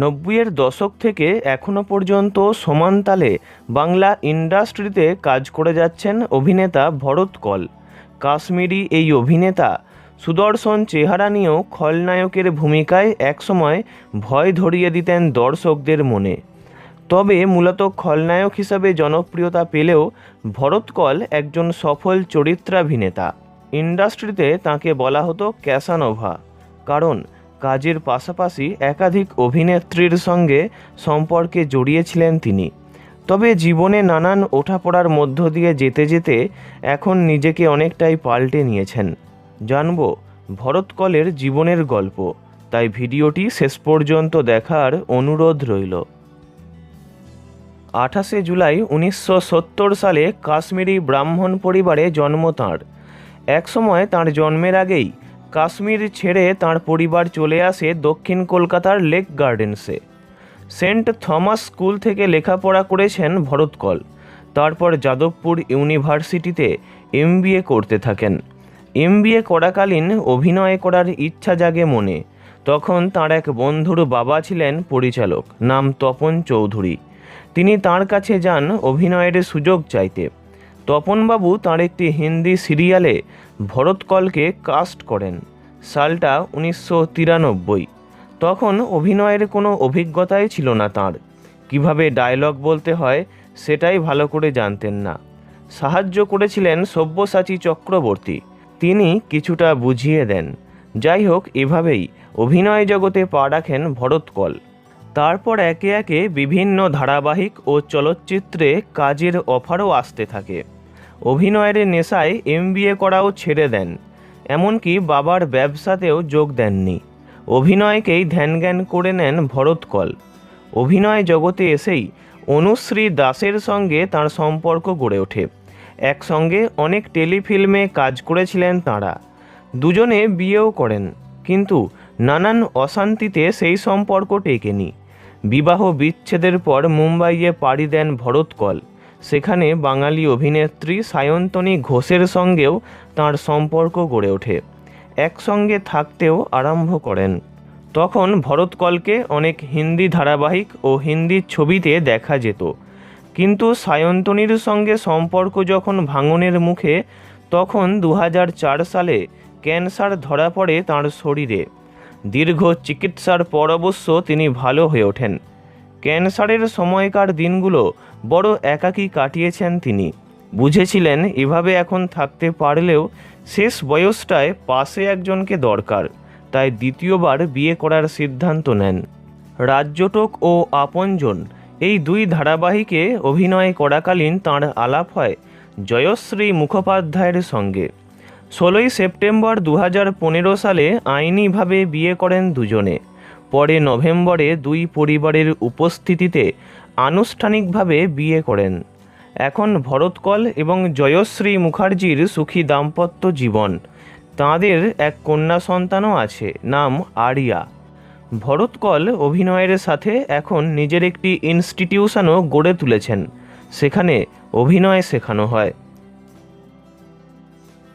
নব্বইয়ের দশক থেকে এখনও পর্যন্ত সমান তালে বাংলা ইন্ডাস্ট্রিতে কাজ করে যাচ্ছেন অভিনেতা ভরত কল। কাশ্মীরি এই অভিনেতা সুদর্শন চেহারা নিয়েও খলনায়কের ভূমিকায় একসময় ভয় ধরিয়ে দিতেন দর্শকদের মনে। তবে মূলত খলনায়ক হিসাবে জনপ্রিয়তা পেলেও ভরত কল একজন সফল চরিত্রাভিনেতা। ইন্ডাস্ট্রিতে তাকে বলা হতো ক্যাসানোভা। কারণ কাজের পাশাপাশি একাধিক অভিনেত্রীর সঙ্গে সম্পর্কে জড়িয়েছিলেন তিনি। তবে জীবনে নানান ওঠাপড়ার মধ্য দিয়ে যেতে যেতে এখন নিজেকে অনেকটাই পাল্টে নিয়েছেন। জানব ভরতকলের জীবনের গল্প, তাই ভিডিওটি শেষ পর্যন্ত দেখার অনুরোধ রইল। আঠাশে জুলাই উনিশশো সত্তর সালে কাশ্মীরি ব্রাহ্মণ পরিবারে জন্ম তাঁর। একসময় তাঁর জন্মের আগেই কাশ্মীর ছেড়ে তাঁর পরিবার চলে আসে দক্ষিণ কলকাতার লেক গার্ডেন্সে। সেন্ট থমাস স্কুল থেকে লেখাপড়া করেছেন ভরতকল। তারপর যাদবপুর ইউনিভার্সিটিতে এমবিএ করতে থাকেন। এমবিএ করাকালীন অভিনয় করার ইচ্ছা জাগে মনে। তখন তার এক বন্ধুর বাবা ছিলেন পরিচালক, নাম তপন চৌধুরী। তিনি তার কাছে যান অভিনয়ের সুযোগ চাইতে। তপনবাবু তাঁর একটি হিন্দি সিরিয়ালে ভরতকলকে কাস্ট করেন, সালটা উনিশশো তিরানব্বই। তখন অভিনয়ের কোনো অভিজ্ঞতাই ছিল না তার। কীভাবে ডায়লগ বলতে হয় সেটাই ভালো করে জানতেন না। সাহায্য করেছিলেন সব্যসাচী চক্রবর্তী। তিনি কিছুটা বুঝিয়ে দেন, যাই হোক, এভাবেই অভিনয় জগতে পা রাখেন ভরতকল তারপর একে একে বিভিন্ন ধারাবাহিক ও চলচ্চিত্রে কাজের অফারও আসতে থাকে। অভিনয়ের নেশায় এমবিএ করাও ছেড়ে দেন, এমনকি বাবার ব্যবসাতেও যোগ দেননি। অভিনয়কেই ধ্যানজ্ঞান করে নেন ভরতকল। অভিনয় জগতে এসেই অনুশ্রী দাসের সঙ্গে তার সম্পর্ক গড়ে ওঠে। একসঙ্গে অনেক টেলিফিল্মে কাজ করেছিলেন তাঁরা। দুজনে বিয়েও করেন, কিন্তু নানান অশান্তিতে সেই সম্পর্ক টেকেনি। বিবাহ বিচ্ছেদের পর মুম্বাইয়ে পাড়ি দেন ভরতকল। সেখানে বাঙালি অভিনেত্রী সায়ন্তনী ঘোষের সঙ্গেও তার সম্পর্ক গড়ে ওঠে। একসঙ্গে থাকতেও আরম্ভ করেন। তখন ভরতকলকে অনেক হিন্দি ধারাবাহিক ও হিন্দি ছবিতে দেখা যেত। কিন্তু সায়ন্তনীর সঙ্গে সম্পর্ক যখন ভাঙনের মুখে, তখন দু হাজার চার সালে ক্যান্সার ধরা পড়ে তাঁর শরীরে। দীর্ঘ চিকিৎসার পর অবশ্য তিনি ভালো হয়ে ওঠেন। ক্যান্সারের সময়কার দিনগুলো বড় একাকী কাটিয়েছেন তিনি। বুঝেছিলেন এভাবে এখন থাকতে পারলেও শেষ বয়সটায় পাশে একজনকে দরকার, তাই দ্বিতীয়বার বিয়ে করার সিদ্ধান্ত নেন। রাজ্যটক ও আপনজন এই দুই ধারাবাহিকে অভিনয় করাকালীন তাঁর আলাপ হয় জয়শ্রী মুখোপাধ্যায়ের সঙ্গে। ষোলোই সেপ্টেম্বর দু সালে আইনিভাবে বিয়ে করেন দুজনে। পরে নভেম্বরে দুই পরিবারের উপস্থিতিতে আনুষ্ঠানিকভাবে বিয়ে করেন। এখন ভরতকল এবং জয়শ্রী মুখার্জির সুখী দাম্পত্য জীবন। তাঁদের এক কন্যা সন্তানও আছে, নাম আরিয়া। ভরতকল অভিনয়ের সাথে এখন নিজের একটি ইনস্টিটিউশনও গড়ে তুলেছেন। সেখানে অভিনয় শেখানো হয়।